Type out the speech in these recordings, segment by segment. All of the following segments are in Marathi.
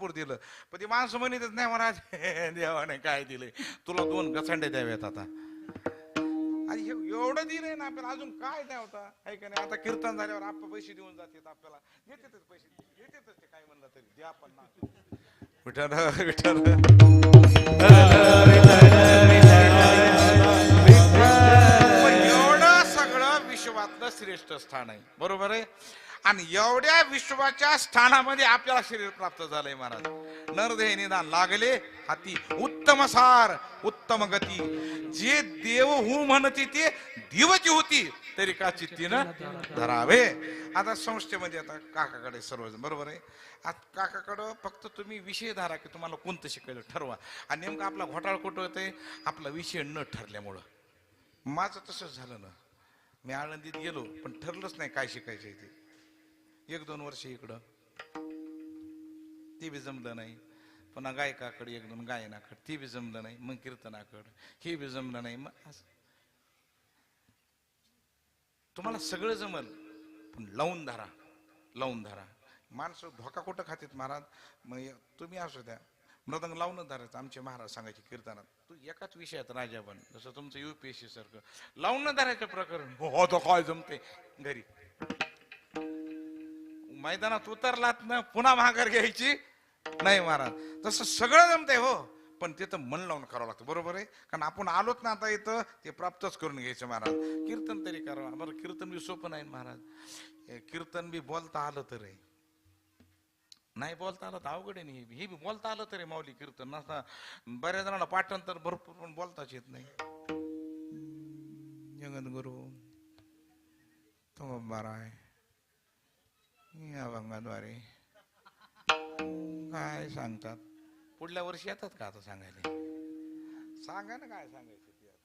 भरपूर दिलं. पण ती माणसं म्हणतच नाही महाराज देवाने काय दिलंय तुला दोन गचंडे द्यावेत आता. आणि हे एवढं दिलंय ना आपल्याला अजून काय द्या होता. आहे का नाही? आता कीर्तन झाल्यावर आप पैसे देऊन जातात आपल्याला. देतातच पैसे. देतातच ते काय म्हणलं तरी. द्या पण ना. विठ्ठल विठ्ठल. एवढं सगळं विश्वातलं श्रेष्ठ स्थान आहे. बरोबर आहे? आणि एवढ्या विश्वाच्या स्थानामध्ये आपल्याला शरीर प्राप्त झालंय महाराज. नरदेह निदान लागले हाती उत्तम सार उत्तम गती. जे देव हू म्हणती ते दिवची होती तरी का चित्तीनं धरावे. आता संस्थेमध्ये आता काकाकडे सर्वजण बरोबर आहे? आता काकाकडं फक्त तुम्ही विषय धरा की तुम्हाला कोणतं शिकायचं ठरवा. आणि नेमकं आपला घोटाळ कुठं होतंय? आपला विषय न ठरल्यामुळं. माझं तसंच झालं ना. मी आळंदीत गेलो पण ठरलंच नाही काय शिकायचं ते. एक दोन वर्ष इकडं. ती बी जमलं नाही. पुन्हा गायकाकडे एक दोन गायनाकडे ती बी जमलं नाही. मग कीर्तनाकड हे बी जमलं नाही. मग असं. तुम्हाला सगळं जमल पण लावून धरा. लावून धरा. माणसं धोका कुठं खातात महाराज मग तुम्ही असू द्या. मृदंग लावूनच धरायचं. आमचे महाराज सांगायचे कीर्तनात तू एकाच विषयात राजा बन. जसं तुमचं युपीएससी सारखं. लावून धरायचं प्रकरण. हो, हो तो काय जमते घरी. मैदानात उतरलात ना पुन्हा माघार घ्यायची? नाही महाराज. तसं सगळं जमतंय हो. पण तिथं मन लावून करावं लागतं. बरोबर आहे? कारण आपण आलोच ना आता इथं ते प्राप्तच करून घ्यायचं महाराज. कीर्तन तरी करावं. बरं कीर्तन बी सोपं नाही महाराज. कीर्तन बी बोलता आलं तर नाही बोलता आलं तर अवघड आहे नाही हे बी. बोलता आलं तरी माऊली कीर्तन. नसता बऱ्याच जणांना पाठण तर भरपूर पण बोलताच येत नाही. जगन गुरु तो बरा आहे या अभंगाद्वारे काय सांगतात? पुढल्या वर्षी येतात का आता सांगायला? सांगा ना काय सांगायचं ते आता.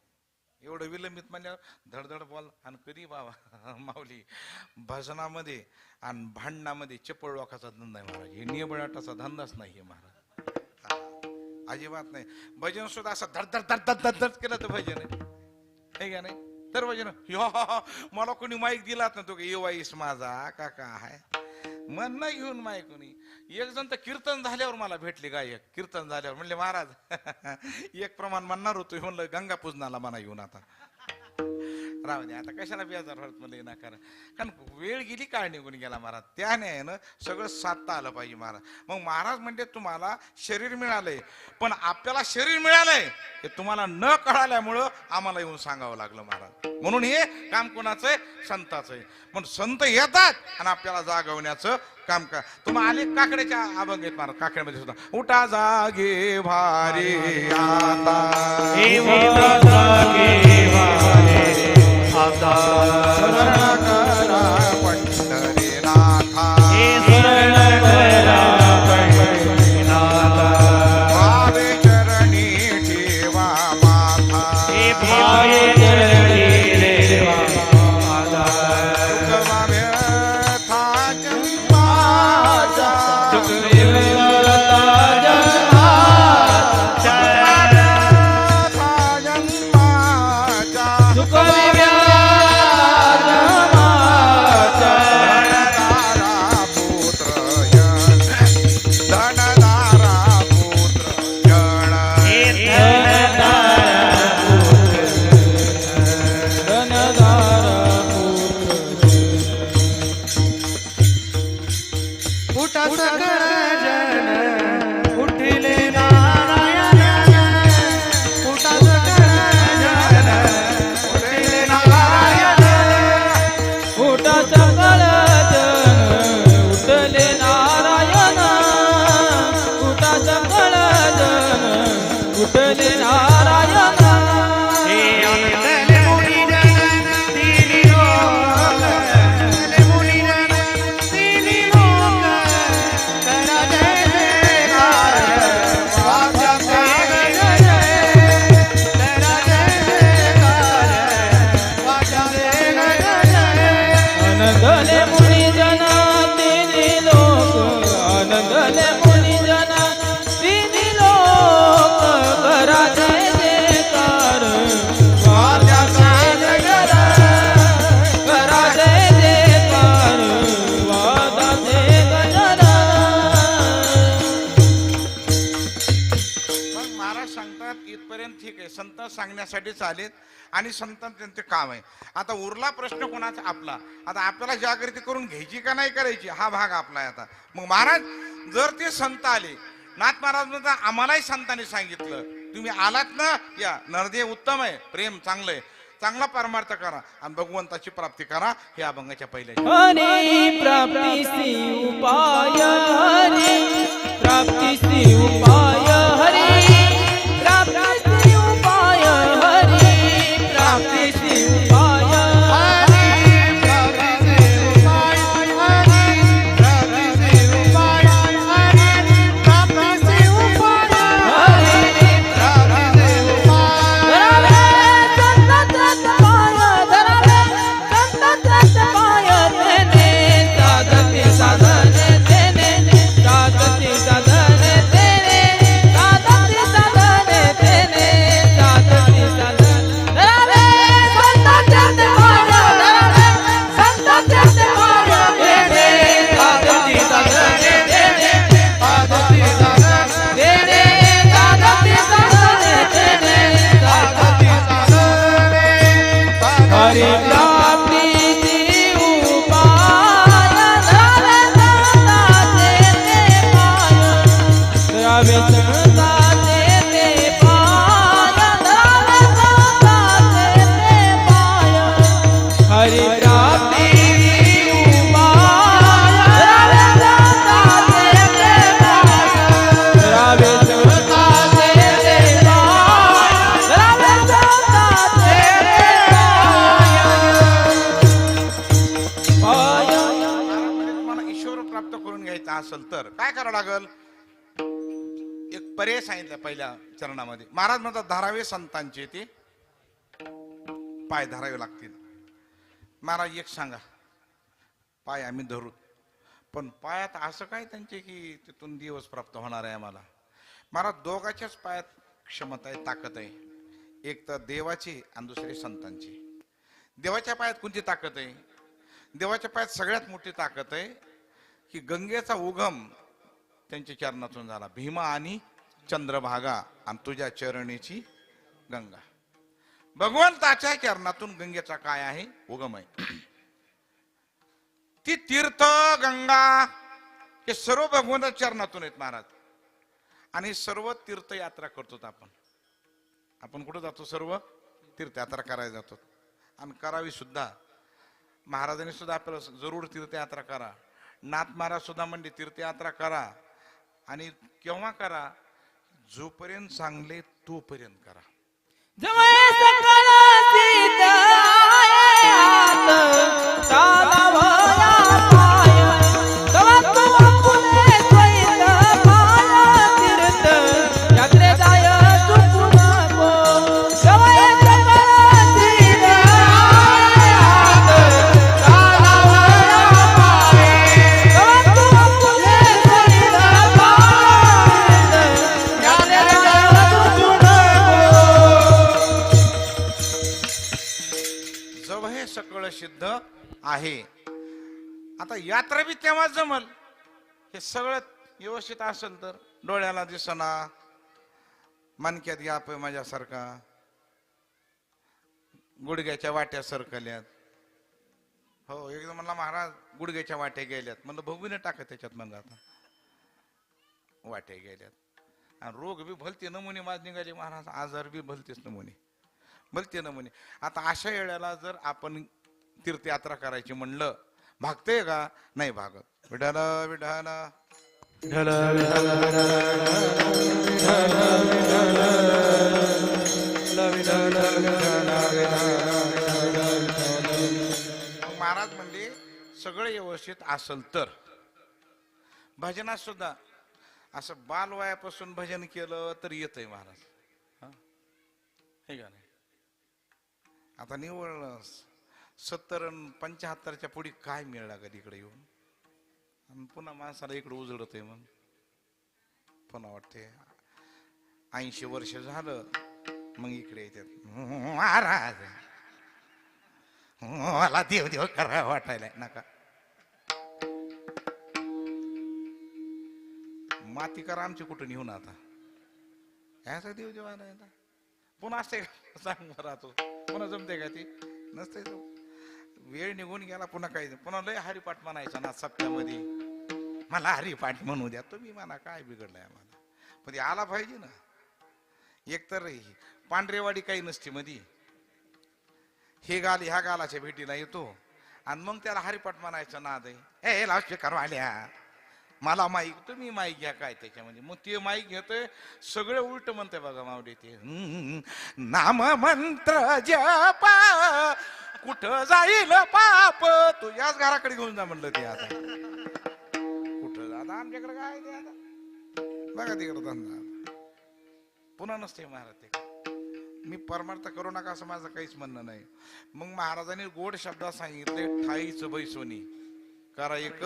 एवढं विलंबित म्हणल्यावर धडधड बोल आणि कधी बाबा माऊली. भजनामध्ये आणि भांडणामध्ये चपळ लोकाचा धंदा आहे महाराज. हे नियबळाटाचा धंदाच नाही आहे महाराज. अजिबात नाही. भजन सुद्धा असं धड धड धड धड धड केलं तर भजन आहे. का नाही? तर भजन. यो मला कोणी माईक दिलात ना तो येवाईस माझा का काय मन नाही घेऊन माय कोणी एक जण तर कीर्तन झाल्यावर मला भेटले गायक. कीर्तन झाल्यावर म्हणले महाराज एक प्रमाण म्हणणार होतो म्हणलं गंगा पूजनाला म्हणा घेऊन आता. राहू दे आता कशाला बेजार होत म्हणलं ना कारण कारण वेळ गेली काळ निघून गेला महाराज. त्याने आहे ना सगळं साधता आलं पाहिजे महाराज. मग महाराज म्हणते तुम्हाला शरीर मिळालंय पण आपल्याला शरीर मिळालंय हे तुम्हाला न कळाल्यामुळं आम्हाला येऊन सांगावं लागलं महाराज. म्हणून हे काम कोणाचं आहे? संताचं आहे. पण संत येतात आणि आपल्याला जागवण्याचं काम का तुम्ही आले काकड्याच्या अभंग आहेत महाराज काकड्यामध्ये सुद्धा. उठा जागे भारी आता. करा पंढरीनाथा सांगण्यासाठीच आलेत आणि संत त्यांचं काम आहे. आता उरला प्रश्न कोणाचा? आपला. आता आपल्याला जागृती करून घ्यायची का नाही करायची? हा भाग आपला आहे आता. मग महाराज जर ते संत आले नाथ महाराज म्हणतात आम्हालाही संतांनी सांगितलं तुम्ही आलात ना? या. नरदे उत्तम आहे. प्रेम चांगलं आहे. चांगला परमार्थ करा आणि भगवंताची प्राप्ती करा. हे अभंगाच्या पहिल्या हरी. प्राप्तीसी उपाय हरी. सांगितलं पहिल्या चरणामध्ये. महाराज म्हणतात धारावे संतांचे ते पाय धरावे लागतील. महाराज एक सांगा पाय आम्ही धरू. पण पायात असं काय त्यांचे की तिथून दिवस प्राप्त होणार आहे आम्हाला? महाराज दोघाच्याच पायात क्षमता आहे ताकद आहे. एक तर देवाची आणि दुसरी संतांची. देवाच्या पायात कोणती ताकद आहे? देवाच्या पायात सगळ्यात मोठी ताकद आहे की गंगेचा उगम त्यांच्या चरणातून झाला. भीमा आणि चंद्रभागा आणि तुझ्या चरणीची गंगा. भगवंताच्या चरणातून गंगेचा काय आहे? उगम आहे. ती तीर्थ गंगा हे सर्व भगवंताच्या चरणातून आहेत महाराज. आणि सर्व तीर्थयात्रा करतो आपण. आपण कुठं जातो? सर्व तीर्थयात्रा करायला जातो. आणि करावी सुद्धा. महाराजांनी सुद्धा आपल्याला जरूर तीर्थयात्रा करा. नाथ महाराज सुद्धा म्हणजे तीर्थयात्रा करा आणि केव्हा करा? जोपर्यंत चांगले तोपर्यंत करा. यात्रा बी तेव्हा जमल. हे सगळं व्यवस्थित असेल तर डोळ्याला दिसना. मनक्यात या आहे माझ्यासारखा. गुडघ्याच्या वाट्या सरकल्यात. हो एकदम म्हणला महाराज गुडघ्याच्या वाट्या गेल्यात. म्हणलं भगवीने टाका त्याच्यात म्हणलं आता. वाट्या गेल्यात. आणि रोग बी भलते नमुने माझ निघाले महाराज आजार बी भलतेच नमुने. भलते नमुने. आता अशा वेळेला जर आपण तीर्थयात्रा करायची म्हणलं भागते. का नाही भागत विठाला विठाला महाराज म्हणले सगळं व्यवस्थित असल तर. भजनात सुद्धा असं बालवयापासून भजन केलं तर येतंय महाराज. हा? का नाही? आता निवड सत्तर पंच्याहत्तरच्या पुढे काय मिळला कधी इकडे येऊन? आणि पुन्हा माणसाला इकडे उजळत आहे मग पुन्हा वाटते ऐंशी वर्ष झालं मग इकडे येतात महाराज! मला देव देव करा वाटायला नका. माती करा आमची कुठं येऊन आता. ह्याचा देव देव आला पुन्हा असते का? सांग राहतो पुन्हा जमते का ती? नसते तो. वेळ निघून गेला पुन्हा काही पुन्हा लय हरिपाठ म्हणायचा ना सप्त्यामध्ये मला हरिपाठ म्हणू द्या. तुम्ही म्हणा काय बिघडलंय आम्हाला? पण ते आला पाहिजे ना. एकतर पांढरेवाडी काही नसते मधी. हे गाल ह्या गालाच्या भेटीला येतो. आणि मग त्याला हरिपाठ म्हणायचं नाद आहे. हे लावशे करवाल्या मला माईक तुम्ही माईक घ्या काय त्याच्यामध्ये? मग ते माईक घेतोय सगळं उलट म्हणते बघा मावडे ते. नाम मंत्र जपा कुठं जाईल पाप? तू याच घराकडे घेऊन जा म्हणलं ते आता. कुठं जा आता आमच्याकडे काय ते आता? बघा तिकडे धंदा पुन्हा नसते महाराज ते. मी परमार्थ करू नका असं माझं काहीच म्हणणं नाही. मग महाराजांनी गोड शब्दात सांगितले ठाईच बैसोनी. करा एक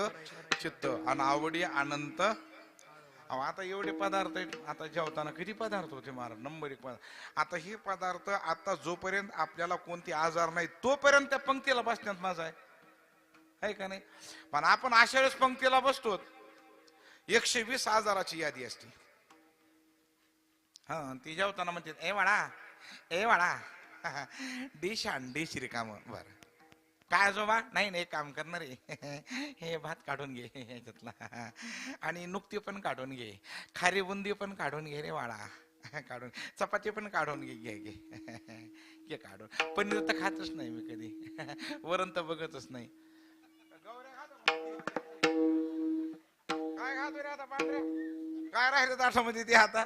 चित्त आणि आवडी अनंत. अहो, आता एवढे पदार्थ आहेत. आता जेवताना किती पदार्थ होते महाराज नंबर एक पदार्थ. आता हे पदार्थ आता जोपर्यंत आपल्याला कोणते आजार नाही तोपर्यंत त्या पंक्तीला बसण्यात माझा आहे. आहे का नाही? पण आपण अशा वेळेस पंक्तीला बसतो. एकशे वीस आजाराची यादी असते. हा ती जेवताना म्हणते ए वाडा ए वाडा. डिश आण डिश रिकाम बरं. काय आजोबा? नाही नाही एक काम करणार आहे. हे भात काढून घे ह्याच्यातला. आणि नुकती पण काढून घे. खारी बुंदी पण काढून घे रे वाडा. काढून चपाती पण काढून घे घे घे. घे काढून. पनीर तर खातच नाही मी कधी. वरण तर बघतच नाही. काय खातो रे आता पांढऱ्या? काय राहिले ताटामध्ये ते आता?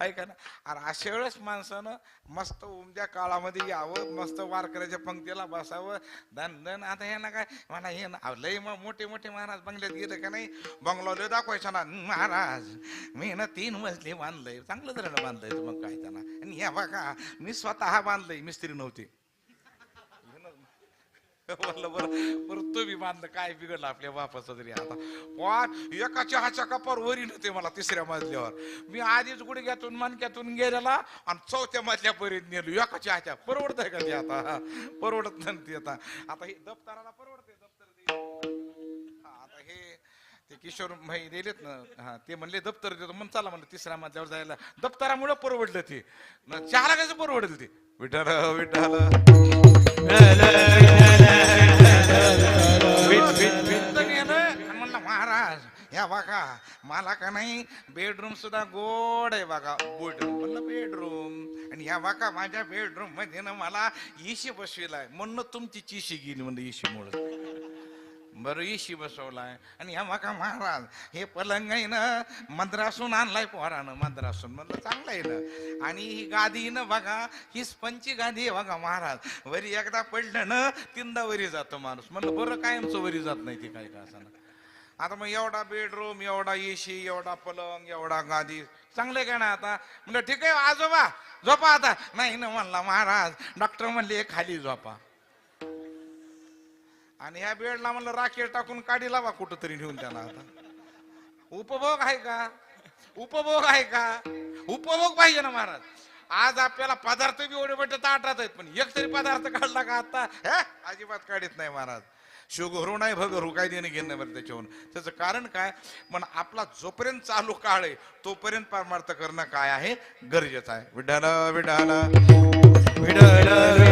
आहे का ना? अरे अशा वेळेस माणसानं मस्त उमद्या काळामध्ये यावं मस्त वारकऱ्याच्या पंक्तीला बसावं. धन धन आता हे ना काय? म्हणा हे ना लय मग मोठे मोठे महाराज बंगल्यात गेले का नाही? बंगला लय दाखवायचा ना. महाराज मी ना तीन मजली बांधलंय. चांगलं जरा बांधलंय मग काय त्यांना. आणि हे बघा मी स्वतः बांधलंय मिस्त्री नव्हती. म्हणलं बरं बरं तुम्ही बांधलं काय बिघडलं आपल्या बापाचं तरी आता. पण एका चहाच्या कपावर वरी नव्हते मला तिसऱ्या मजल्यावर. मी आधीच गुडघ्यातून मनक्यातून गेलेला आणि चौथ्या मजल्यापर्यंत नेलो. एका चहाच्या. परवडतंय का ते आता? हा, परवडत नाही ते आता. आता हे दप्तराला परवडते दप्तर दे. हा, आता हे ते किशोर भाई दिलेत ना हा ते म्हणले दप्तर देतो. म्हणून चला म्हणलं तिसऱ्या मजल्यावर जायला. दप्तरामुळे परवडलं ते. चहाला कसं परवडलं ते? विठाल विठाल बघा मला का नाही? बेडरूम सुद्धा गोड आहे बघा. बेडरूम म्हणलं बेडरूम आणि ह्या बघा माझ्या बेडरूममध्ये ना मला इशी बसविलाय. म्हणून तुमची चिशी गेली म्हणलं इशी मुळे बरं इशी बसवलाय. आणि ह्या बघा महाराज हे पलंग आहे ना मद्रासून आणलाय पोहरानं मद्रासून. म्हणलं चांगलं आहे ना. आणि ही गादी ना बघा ही स्पंची गादी आहे बघा महाराज. वरी एकदा पडलं ना तीनदा वरी जातो माणूस. म्हणलं बरं कायमचं वरी जात नाही ते काय का असं आता मग एवढा बेडरूम एवढा एशी एवढा पलंग एवढा गादी. चांगले काय ना आता? म्हणलं ठीक आहे आजोबा झोपा आता. नाही ना म्हणला महाराज डॉक्टर म्हणले खाली झोपा. आणि ह्या बेडला म्हणलं राखेल टाकून काढी लावा कुठं तरी नेऊन त्याला आता. उपभोग आहे का? उपभोग आहे का? उपभोग पाहिजे ना महाराज. आज आपल्याला पदार्थ बी एवढे मोठे ताटात आहेत पण एक तरी पदार्थ काढला का आता? हे अजिबात काढत नाही महाराज. शिवघरू नाही भगरू काय देणं घेणं बरं त्याच्याहून त्याचं कारण काय? पण आपला जोपर्यंत चालू काळ आहे तोपर्यंत परमार्थ करणं काय आहे? गरजेचं आहे. विठाल विठाल विठाल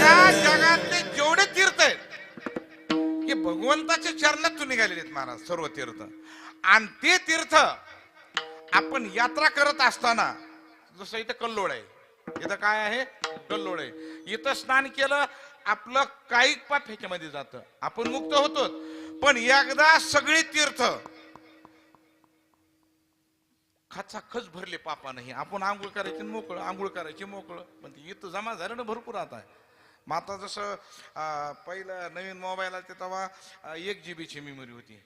या जगातले जेवढे तीर्थ आहेत हे भगवंताच्या चरणातून निघालेले आहेत महाराज सर्व तीर्थ. आणि ते तीर्थ आपण यात्रा करत असताना जसं इथं कल्लोळ आहे इथं काय आहे? कल्लोळ आहे इथं स्नान केलं आपलं काही पाप ह्याच्यामध्ये जातं. आपण मुक्त होतो पण एकदा सगळी तीर्थ. खचाखच भरले पापा नाही आपण आंघोळ करायची मोकळं आंघोळ करायची मोकळं. पण ते इथं जमा झालं ना भरपूर आता माता आता जसं पहिलं नवीन मोबाईल आला ते तेव्हा एक जी बीची मेमरी होती.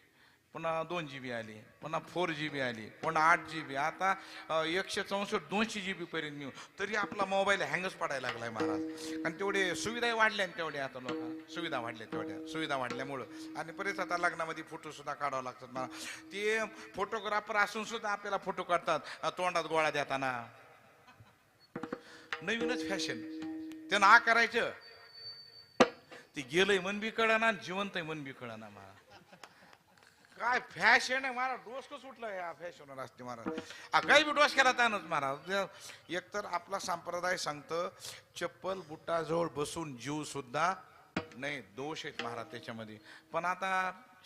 पुन्हा दोन जी बी आली पुन्हा फोर जी बी आली पुन्हा आठ जी बी आता एकशे चौसष्ट दोनशे जी बी पर्यंत नेऊ तरी आपला मोबाईल हँगच पडायला लागलाय महाराज. आणि तेवढे सुविधाही वाढल्या आणि तेवढ्या आता लोक सुविधा वाढल्या तेवढ्या. सुविधा वाढल्यामुळं. आणि बरेच आता लग्नामध्ये फोटो सुद्धा काढावं लागतात मला ते फोटोग्राफर असून सुद्धा आपल्याला फोटो काढतात तोंडात गोळा देताना. नवीनच फॅशन त्यांना आ करायचं ते गेलंय मन बी कळना जिवंत मन बी कळना महाराज. काय फॅशन आहे? महाराज डोस कसं सुटलं या फॅशनवर असते महाराज. आ, काही बी डोस केला त्यानंच महाराज. एकतर आपला संप्रदाय सांगतं चप्पल बुटाजवळ बसून जीव सुद्धा नाही दोष आहेत महाराज त्याच्यामध्ये. पण आता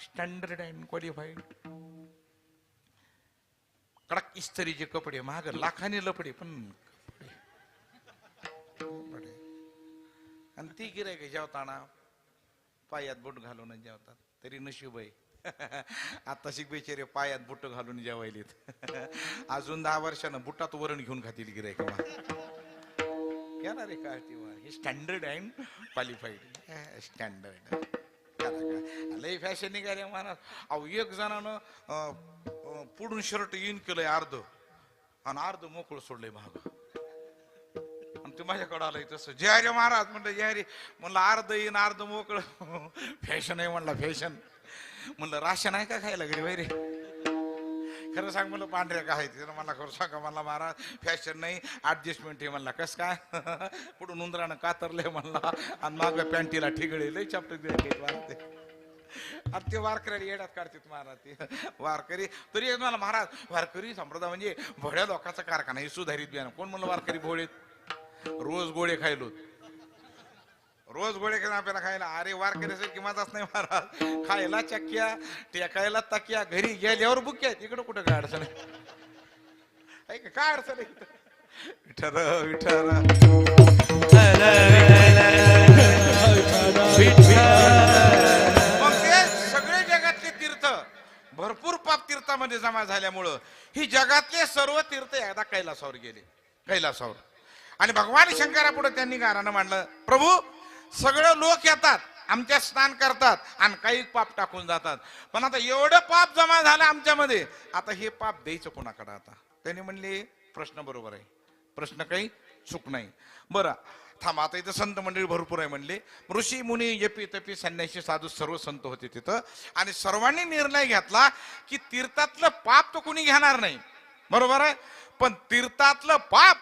स्टँडर्ड अँड क्वालिफाईड कडक इस्त्रीचे कपडे महाग लाखाने लपडे पण कपडे. कपडे. आणि ती गिरायक जेवताना पायात बोट घालून जेवतात. तरी नशीब आहे. आता शिक बेचारे पायात बुट घालून जेवायलेत. अजून दहा वर्षानं बुटात वरण घेऊन खातील गिरायक येणार आहे का तेव्हा? हे स्टँडर्ड आहे क्वालिफाईड स्टँडर्ड लय फॅशन निघाले महाराज अहो एक जणानं पुढून शर्ट इन केलंय अर्ध. आणि अर्ध मोकळं सोडलंय महाग. आणि ते माझ्याकडे आलंय तसं. जय रे महाराज म्हणलं जय रे म्हणलं अर्ध येईन अर्ध मोकळं. फॅशन आहे म्हणलं फॅशन म्हणलं राशन आहे का खायला घरी रे? खरं सांग म्हणलं पांढऱ्या काय आहे तिथं मला खरं सांगा मला महाराज फॅशन नाही ॲडजस्टमेंट आहे म्हणला. कस काय? पुढून उंदरानं कातरलंय म्हणला आणि माग पॅन्टीला ठिगळे लय चपट वारते. आणि ते वारकऱ्याला येड्यात काढतात महाराज ते. वारकरी? तरी एक मला महाराज वारकरी संप्रदाय म्हणजे भोळ्या लोकांचा कारखाना हे सुधारित बियाणं. कोण म्हणलं वारकरी भोळेत? रोज गोळे खायलो रोज गोळे खायला आपल्याला खायला. अरे वारकरी किंमतच नाही महाराज. खायला चक्क्या टेकायला तक्या घरी गेल्यावर बुक्या तिकडं कुठं काय अडचण आहे? काय अडचण जगातले तीर्थ भरपूर पाप तीर्थामध्ये जमा झाल्यामुळं ही जगातले सर्व तीर्थ एकदा कैलासावर गेले. कैलासावर. आणि भगवान शंकरापुढे त्यांनी गारानं मांडलं. प्रभू सगळे लोक येतात आमच्या स्नान करतात आणि काही पाप टाकून जातात. पण आता एवढं पाप जमा झालं आमच्यामध्ये आता हे पाप द्यायचं कोणाकडे आता? त्यांनी म्हणले प्रश्न बरोबर आहे. प्रश्न काही चूक नाही. बरं थांबा आता इथं संत मंडळी भरपूर आहे म्हणले. ऋषी मुनी यपी तपी संन्याशी साधू सर्व संत होते तिथं. आणि सर्वांनी निर्णय घेतला की तीर्थातलं पाप तो कुणी घेणार नाही. बरोबर आहे? पण तीर्थातलं पाप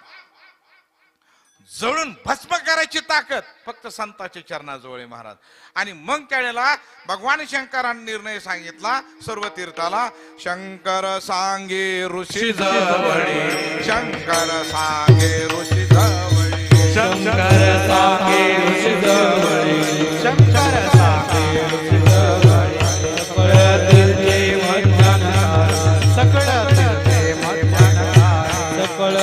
जळून भस्म करायची ताकद फक्त संताच्या चरणाजवळ आहे महाराज. आणि मग त्यावेळेला भगवान शंकरांनी निर्णय सांगितला सर्व तीर्थाला शंकर सांगे ऋषी जवळी शंकर सांगे ऋषी जवळी शंकर सांगे ऋषी जवळी शंकर सांगे ऋषी जवळी सकळ तीर्थे सकळ तीर्थे सकळ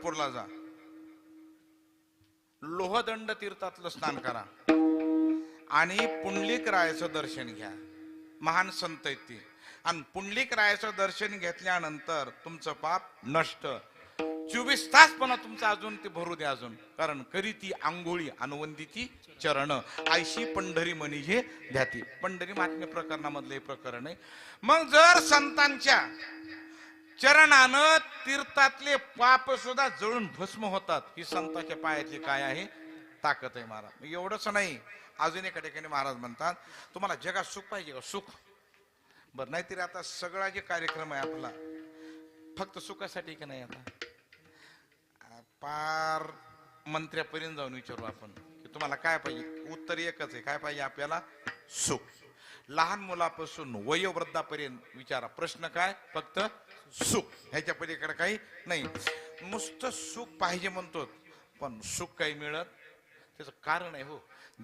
पंढरपूरला जा. लोहदंड तीर्थातलं स्नान करा. आणि पुंडलिक रायाचं दर्शन घ्या. महान संत आहेत ते. आणि पुंडलिक रायाचं दर्शन घेतल्यानंतर तुमचं पाप नष्ट. चोवीस तास पण तुमचं अजून ते भरू द्या अजून. कारण करी ती आंघोळी अनुवंदिती चरण. आयशी पंढरी म्हणजे ध्याती पंढरी महात्म्य प्रकरणामधलं हे प्रकरण आहे. मग जर संतांच्या चरणानं तीर्थातले पाप सुद्धा जळून भस्म होतात. ही संताच्या पायातली काय आहे? ताकद आहे महाराज. एवढंच नाही. अजून एका ठिकाणी महाराज म्हणतात तुम्हाला जगात सुख पाहिजे का? सुख. बरं नाहीतरी आता सगळा जे कार्यक्रम आहे आपला फक्त सुखासाठी की नाही आता? पार मंत्र्यापर्यंत जाऊन विचारू आपण की तुम्हाला काय पाहिजे? उत्तर एकच आहे. काय पाहिजे आपल्याला? सुख. लहान मुलापासून वयोवृद्धापर्यंत विचारा. प्रश्न काय? फक्त सुख. ह्याच्या पलीकडे काही नाही. नुसतं सुख पाहिजे म्हणतो पण सुख काही मिळत त्याचं कारण आहे हो.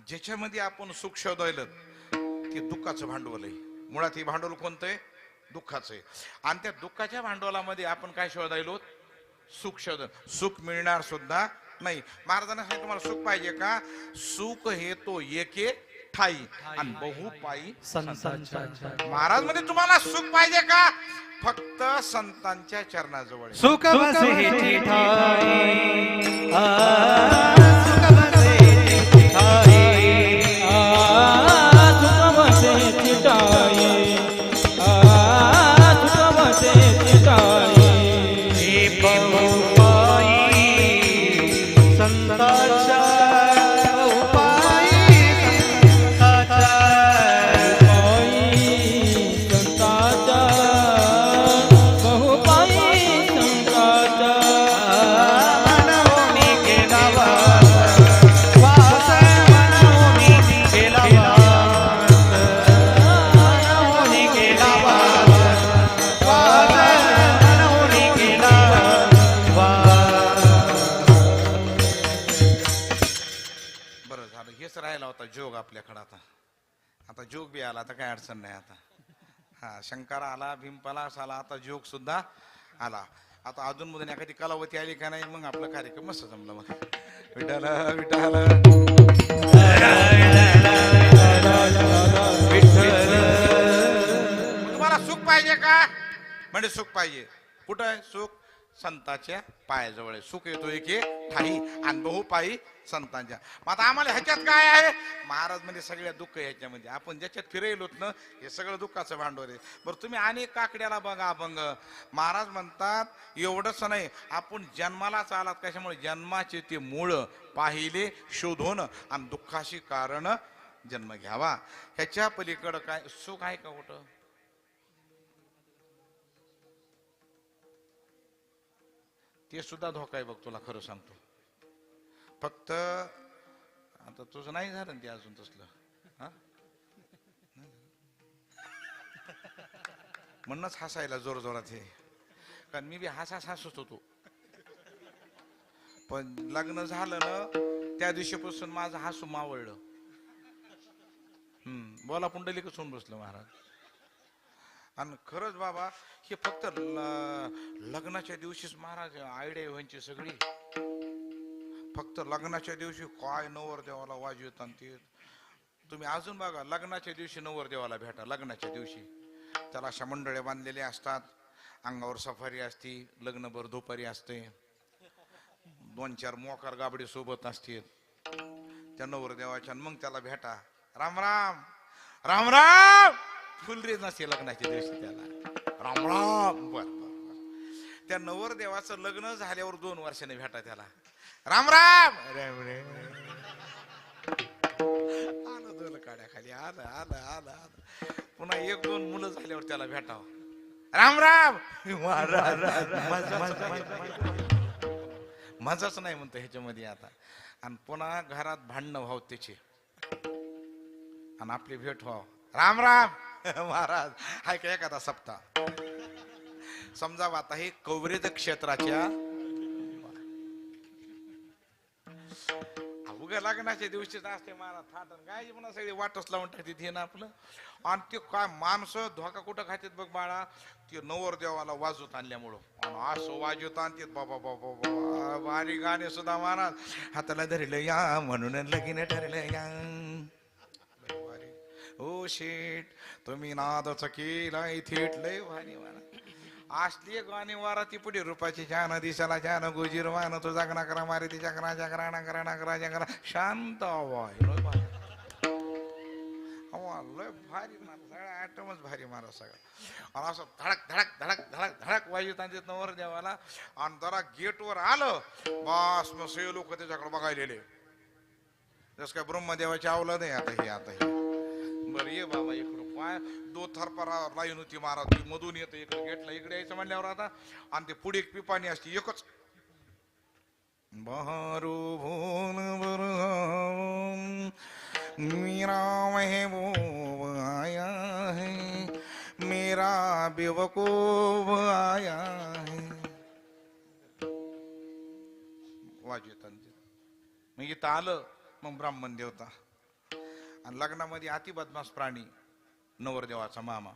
ज्याच्यामध्ये आपण सुख शोधायला ते दुःखाचं भांडवल आहे. मुळात हे भांडवल कोणतं आहे? दुःखाचं आहे. आणि त्या दुःखाच्या भांडवलामध्ये आपण काय शोधायलो? सुख शोध सुख मिळणार सुद्धा नाही. महाराजांना सांगितलं तुम्हाला सुख पाहिजे का? सुख हे तो एके ठाई आणि बहुपाई महाराज म्हणजे तुम्हाला सुख पाहिजे का फक्त संतांच्या चरणाजवळ. सुख बसे ठाई सुख आता जोग आपल्याकडं आता. आता जोग बी आला आता काय अडचण नाही आता. हा शंकर आला भीमपलास आला आता जोग सुद्धा आला. आता अजून मधून एखादी कलावती आली का नाही मग आपला कार्यक्रम मस्त जमला मग. विठाल विठाल तुम्हाला सुख पाहिजे का? म्हणजे सुख पाहिजे. कुठं आहे सुख? संताच्या पायाजवळ आहे. सुख येतो एके ठाई आणि बहु पायी संतांच्या. मग आता आम्हाला ह्याच्यात काय आहे? महाराज म्हणजे सगळ्या दुःख ह्याच्यामध्ये. आपण ज्याच्यात फिरवलोत ना हे सगळं दुःखाचं भांडवल आहे. बरं तुम्ही आणि काकड्याला बघा अभंग. महाराज म्हणतात एवढंच नाही आपण जन्मालाच आलात. कशामुळे? जन्माचे ते मूळ पाहिले शोधून आणि दुःखाशी कारण जन्म घ्यावा. ह्याच्या पलीकडं काय? सुख आहे का कुठं? ते सुद्धा धोका आहे बघ तुला खरं सांगतो. फक्त आता तुझं नाही झालं ना ते अजून तसलं हा? म्हणूनच हसायला जोर जोरात हे. कारण मी बी हसास हसत होतो. पण लग्न झालं ना त्या दिवशीपासून माझं हसू मावळलं. हम्म बोला पुंडलिक होऊन बसलं महाराज. आणि खरंच बाबा हे फक्त लग्नाच्या दिवशीच महाराज आयडिया व्हायची सगळी. फक्त लग्नाच्या दिवशी काय नवर देवाला वाजवत आणि तुम्ही अजून बघा लग्नाच्या दिवशी नवर देवाला भेटा लग्नाच्या दिवशी. त्याला अशा मंडळे बांधलेल्या असतात. अंगावर सफारी असती लग्नभर दुपारी असते. दोन चार मोकार गाबडे सोबत असतील. त्या नवर देवाच्या मग त्याला भेटा. राम राम! राम राम! फुलरेज नसते लग्नाच्या दिवशी त्याला. राम राम. बर बर त्या नवर देवाचं लग्न झाल्यावर दोन वर्षाने भेटा त्याला. राम राम. राम राम आलं दोन काड्याखाली आलं आलं आलं आलं. पुन्हा एक दोन मुलं झाल्यावर त्याला भेटावं. राम राम. माझाच मजाच नाही म्हणतो ह्याच्यामध्ये आता. आणि पुन्हा घरात भांडणं व्हावं त्याचे. आणि आपली भेट व्हाव. राम राम. महाराज हाय का एखादा सप्ताह समजा आता हे कवरेज क्षेत्राच्या उगा लग्नाच्या दिवशी असते महाराज थाटन काय म्हणा सगळी वाटच लावून टाकते हे ना आपलं. आणि ते काय माणसं धोका कुठं खातात बघ बाळा ते नवर देवाला वाजवत आणल्यामुळं. आणि असं वाजवत आणतात बाबा बाबा बाबा बारी गाणे सुद्धा महाराज. हाताला धरलं या म्हणून लगीन ठरलं या. हो ओ शेट तुम्ही नादच केला थेट लय भारी म्हणा असली गाणी वारा ती पुढे रुपाची छान दिसाला छान गुजीर वान तो जागना करा मारे ती चक्रा चक्रा नकरा नकरा चक्रा शांत हवा लय भारी. अवा, लय भारी मारा सगळा ॲटमच भारी मारा सगळा. आणि असं धडक धडक धडक धडक धडक वाजवत त्यांच्या नवर देवाला. आणि जरा गेटवर आलं बास मग सगळे लोक त्याच्याकडे बघायलेले. जस काय ब्रह्मदेवाची आवलं नाही आता हे आता हे. बरं ये बाबा इकडं पाय दो थरपरा लाईन होती महाराज. ती मधून येतं इकडे गेटला इकडे यायचं म्हणल्यावर आता. आणि ते पुढे एक पिपाणी असते एकच. बहारो भोन बरसाऊं, मेरा महबूब आया है. मेरा बेवकूब आया है. वाजवतात मग इथं आलं मग ब्राह्मण देवता. आणि लग्नामध्ये अति बदमाश प्राणी नवरदेवाचा मामा.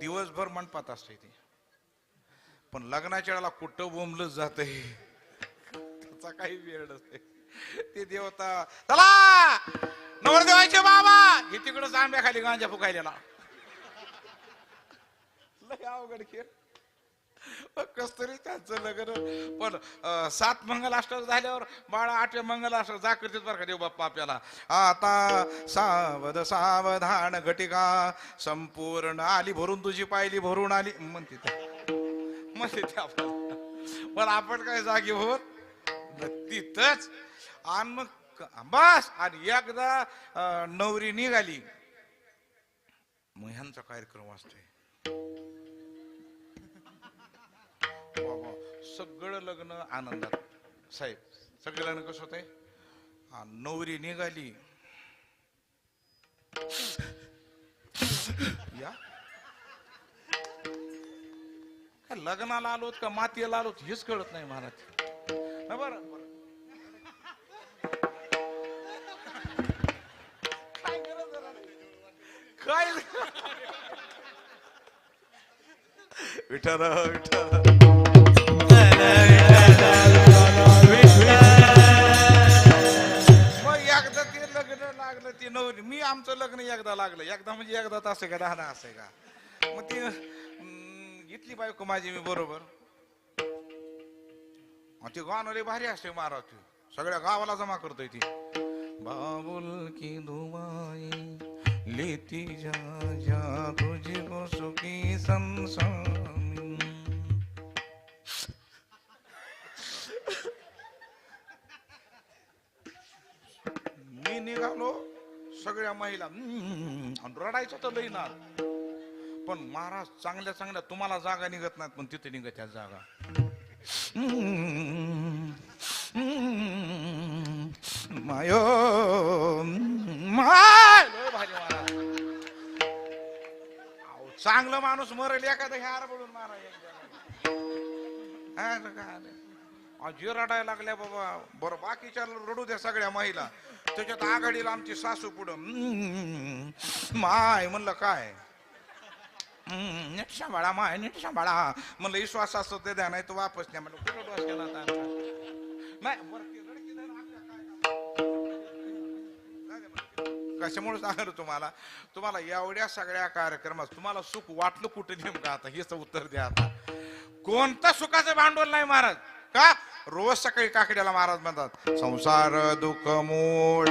दिवसभर मंडपात असते ते. पण लग्नाच्या वेळेला कुठं बोंबलच जात त्याचा काही वेळ नसते ते देवता चला! नवरदेवाचे बाबा हे तिकडं आंब्याखाली गांजा फुकायला लय अवघड खेळ. कस तरी त्यांचं लग्न. पण अं, सात मंगलाष्टक झाल्यावर बाळा आठवे मंगलाष्टक जा करतात बरं का देव बाप्पा आपल्याला. आता सावध सावधान घटिका संपूर्ण आली भरून तुझी पायली भरून आली. म्हणते म्हणते ते आपल्याला पण आपण काय जागी होत न तिथंच आणि मग बस. आणि एकदा नवरी निघाली. मग ह्यांचा कार्यक्रम असतोय. हो, हो. सगळं लग्न आनंदात. साहेब सगळं लग्न कसं होतंय? नवरी निघाली. या. काय लग्नाला आलोत का मातीला आलोत हेच कळत नाही महाराज बर काय गरज आहे मग एकदा ते लग्न लागलं ते नवरी मी आमचं लग्न एकदा लागलं. एकदा म्हणजे एकदा तास का दहा असे का? मग ती घेतली बायको माझी मी बरोबर. मग ती गाणं भारी असते महाराज ती सगळ्या गावाला जमा करतोय ती. बाबुल की दुमाई लेती जा जा तुझी को सुखी संसार. सगळ्या महिला आणि रडायचं तर लईणार पण महाराज चांगल्या चांगल्या तुम्हाला जागा निघत नाहीत पण तिथे निघत त्या जागा. मायो माय. लय भारी महाराज. अहो, चांगलं माणूस मरेल एखादा ह्या बोलून महाराज काय जे रडायला लागल्या बाबा बरं बाकीच्या रडू द्या सगळ्या महिला. त्याच्यात आघाडीला आमची सासू पुढं माय म्हणलं काय? नीट सांभाळा माय नीट सांभाळा. म्हणलं विश्वास असतो ते द्या नाही तो वापस द्या. म्हणलं कुठं डोस केला नाही कशामुळे सांगतो तुम्हाला? तुम्हाला एवढ्या सगळ्या कार्यक्रमात तुम्हाला सुख वाटलं कुठे नेमकं आता? हेच उत्तर द्या आता. कोणतं सुखाचं भांडवल नाही महाराज? का? रोज सकाळी काकड्याला महाराज म्हणतात संसार दुःख मूळ